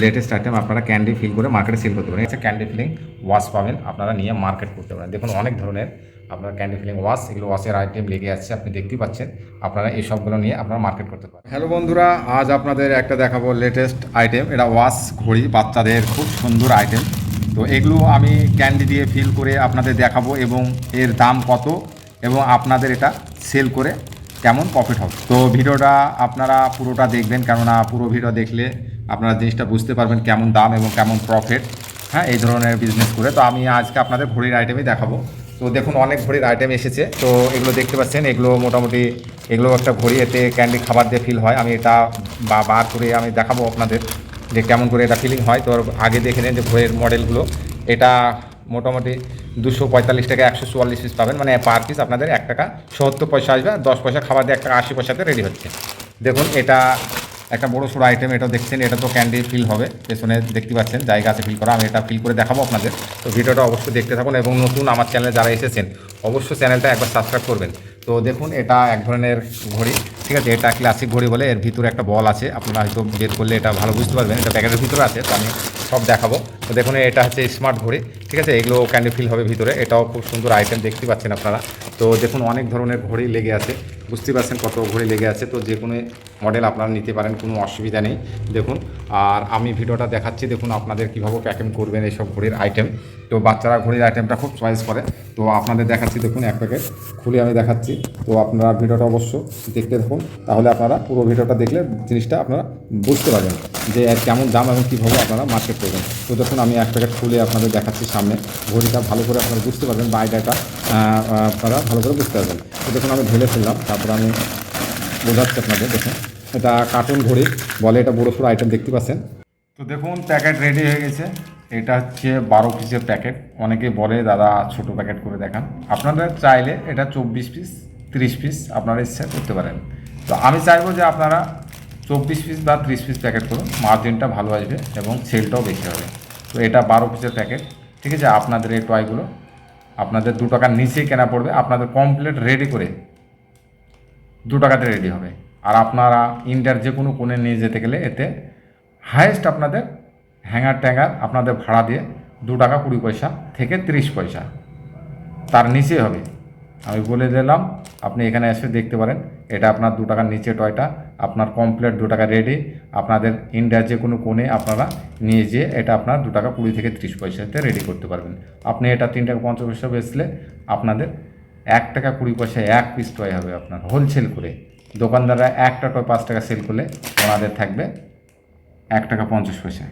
Latest item আপনারা candy feel করে মার্কেটে সেল করতে পারেন। ক্যান্ডি ফিলিং ওয়াশ পাবেন, আপনারা নিয়ে মার্কেট করতে পারেন। দেখুন, অনেক ধরনের আপনারা ক্যান্ডি ফিলিং ওয়াশ এগুলো ওয়াশের আইটেম লেগে আছে, আপনি দেখতেই পাচ্ছেন। আপনারা এই সবগুলো নিয়ে আপনারা মার্কেট করতে পারেন। হ্যালো বন্ধুরা, আজ আপনাদের একটা দেখাবো লেটেস্ট আইটেম এটা ওয়াশ ঘড়ি, বাচ্চাদের খুব সুন্দর আইটেম তো এগুলো আমি ক্যান্ডি দিয়ে ফিল করে আপনাদের দেখাবো এবং এর দাম কত এবং আপনাদের এটা সেল করে কেমন প্রফিট হবে। তো ভিডিওটা আপনারা পুরোটা দেখবেন, কেননা পুরো ভিডিও দেখলে আপনারা জিনিসটা বুঝতে পারবেন কেমন দাম এবং কেমন প্রফিট হ্যাঁ এই ধরনের বিজনেস করে। তো আমি আজকে আপনাদের ঘড়ির আইটেমই দেখাবো। তো দেখুন, অনেক ঘড়ির আইটেম এসেছে। তো এগুলো দেখতে পাচ্ছেন, এগুলো মোটামুটি, এগুলো একটা ঘড়ি, এতে ক্যান্ডি খাবার দিয়ে ফিল হয়। আমি এটা বা, বার করে আমি দেখাবো আপনাদের যে কেমন করে এটা ফিলিং হয়। তো আগে দেখে নেন যে ঘড়ির মডেলগুলো এটা মোটামুটি দুশো পঁয়তাল্লিশ টাকা একশো চুয়াল্লিশ পিস পাবেন। মানে পার পিস আপনাদের এক টাকা সত্তর পয়সা আসবে, দশ পয়সা খাবার দিয়ে এক টাকা আশি পয়সাতে রেডি হচ্ছে। দেখুন, এটা একটা বড়ো সড়ো আইটেম এটা দেখছেন, এটা তো ক্যান্ডি ফিল হবে। পেছনে দেখতে পাচ্ছেন, জায়গা আছে ফিল করা, আমি এটা ফিল করে দেখাবো আপনাদের। তো ভিডিওটা অবশ্যই দেখতে থাকুন এবং নতুন আমার চ্যানেলে যারা এসেছেন, অবশ্যই চ্যানেলটা একবার সাবস্ক্রাইব করবেন। তো দেখুন, এটা এক ধরনের ঘড়ি, ঠিক আছে? এটা ক্লাসিক ঘড়ি বলে, এর ভিতরে একটা বল আছে, আপনারা হয়তো বের করলে এটা ভালো বুঝতে পারবেন। এটা প্যাকেটের ভিতরে আছে, তো আমি সব দেখাবো। তো দেখুন, এটা হচ্ছে স্মার্ট ঘড়ি, ঠিক আছে? এগুলো ক্যান্ডি ফিল হবে ভিতরে, এটাও খুব সুন্দর আইটেম দেখতে পাচ্ছেন আপনারা। তো দেখুন, অনেক ধরনের ঘড়ি লেগে আছে। বুঝতে পারছেন কত ঘড়ি লেগে আছে। তো যে কোনো মডেল আপনারা নিতে পারেন, কোনো অসুবিধা নেই। দেখুন আর আমি ভিডিওটা দেখাচ্ছি, দেখুন আপনাদের কীভাবে প্যাকিং করবেন এইসব ঘড়ির আইটেম তো বাচ্চারা ঘড়ির আইটেমটা খুব চয়েস করে। তো আপনাদের দেখাচ্ছি, দেখুন এক প্যাকেট খুলে আমি দেখাচ্ছি। তো আপনারা ভিডিওটা অবশ্য দেখতে দেখুন তাহলে আপনারা পুরো ভিডিওটা দেখলে জিনিসটা আপনারা বুঝতে পারবেন যে কেমন দাম এবং কীভাবে আপনারা মার্কেট করবেন। তো দেখুন, আমি এক প্যাকেট খুলে আপনাদের দেখাচ্ছি সামনে। ঘড়িটা ভালো করে আপনারা বুঝতে পারবেন বা আপনারা ভালো করে বুঝতে পারবেন। তো দেখুন, আমি ঢেলে ফেললাম, তারপরে আমি বোঝাচ্ছি আপনাদের, দেখুন। এটা কার্টুন ঘড়ি। বলে এটা বড়ো সড়ো আইটেম দেখতে পাচ্ছেন। তো দেখুন প্যাকেট রেডি হয়ে গেছে। এটা হচ্ছে বারো পিসের প্যাকেট অনেকে বলে, দাদা, ছোট প্যাকেট করে দেখান। আপনাদের চাইলে এটা চব্বিশ পিস তিরিশ পিস আপনারা ইচ্ছা করতে পারেন। তো আমি চাইব যে আপনারা চব্বিশ পিস বা ত্রিশ পিস প্যাকেট করুন। মার্জিনটা ভালো আসবে এবং সেলটাও বেশি হবে। তো এটা বারো পিসের প্যাকেট ঠিক আছে, আপনাদের এই টয়গুলো আপনাদের দু টাকার নিচেই কেনা পড়বে। আপনাদের কমপ্লিট রেডি করে দু টাকাতে রেডি হবে। আর আপনারা ইন্ডিয়ার যে কোনো কোণে নিয়ে যেতে গেলে এতে হায়েস্ট আপনাদের হ্যাঙ্গার ট্যাঙ্গার আপনাদের ভাড়া দিয়ে দু টাকা কুড়ি পয়সা থেকে তিরিশ পয়সা। তার নিচে হবে। আমি বলে দিলাম, আপনি এখানে এসে দেখতে পারেন, এটা আপনার দু টাকার নিচে টয়টা, আপনার কমপ্লিট দু টাকা রেডি আপনাদের ইন্ডিয়ার যে কোনো কোণে আপনারা নিয়ে যেয়ে এটা আপনার দু টাকা কুড়ি থেকে ত্রিশ পয়সাতে রেডি করতে পারবেন। আপনি এটা তিন টাকা পঞ্চাশ পয়সা বেচলে আপনাদের এক টাকা কুড়ি পয়সা এক পিস টয় হবে আপনার হোলসেল করে। দোকানদাররা এক টাকা পাঁচ টাকা সেল করলে ওনাদের থাকবে এক টাকা পঞ্চাশ পয়সা।